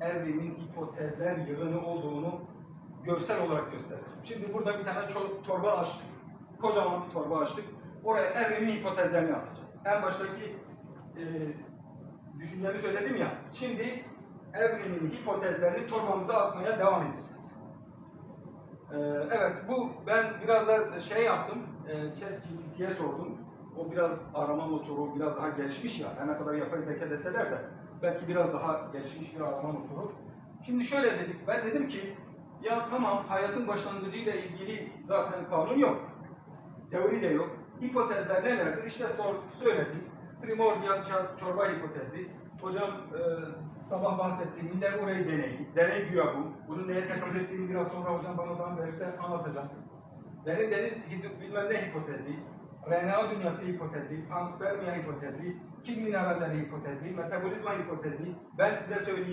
evrimin hipotezler yığını olduğunu görsel olarak göstereceğim. Şimdi burada bir tane torba açtık. Kocaman bir torba açtık. Oraya evrimin hipotezlerini atacağız. En baştaki e, düşüncemi söyledim ya. Şimdi evrimin hipotezlerini torbamıza atmaya devam edeceğiz. Ee, evet, bu ben biraz da şey yaptım, e, sordum. O biraz arama motoru, biraz daha gelişmiş ya. Her ne kadar yapay zeka deseler de belki biraz daha gelişmiş bir arama motoru. Şimdi şöyle dedik, ben dedim ki ya tamam hayatın başlangıcıyla ilgili zaten kanun yok. Teori de yok. Hipotezler nelerdir? İşte sor, söyledik. Primordial çor- çorba hipotezi. Hocam e, sabah bahsettiğim iller orayı deneyi. Deney güya bu. Bunu neye tekabül ettiğini biraz sonra hocam bana zaman verirse anlatacağım. Deniz hidro- bilmem ne hipotezi. RNA dünyası hipotezi, panspermia hipotezi, kim mineralleri hipotezi, metabolizma hipotezi. Ben size söyleyeyim.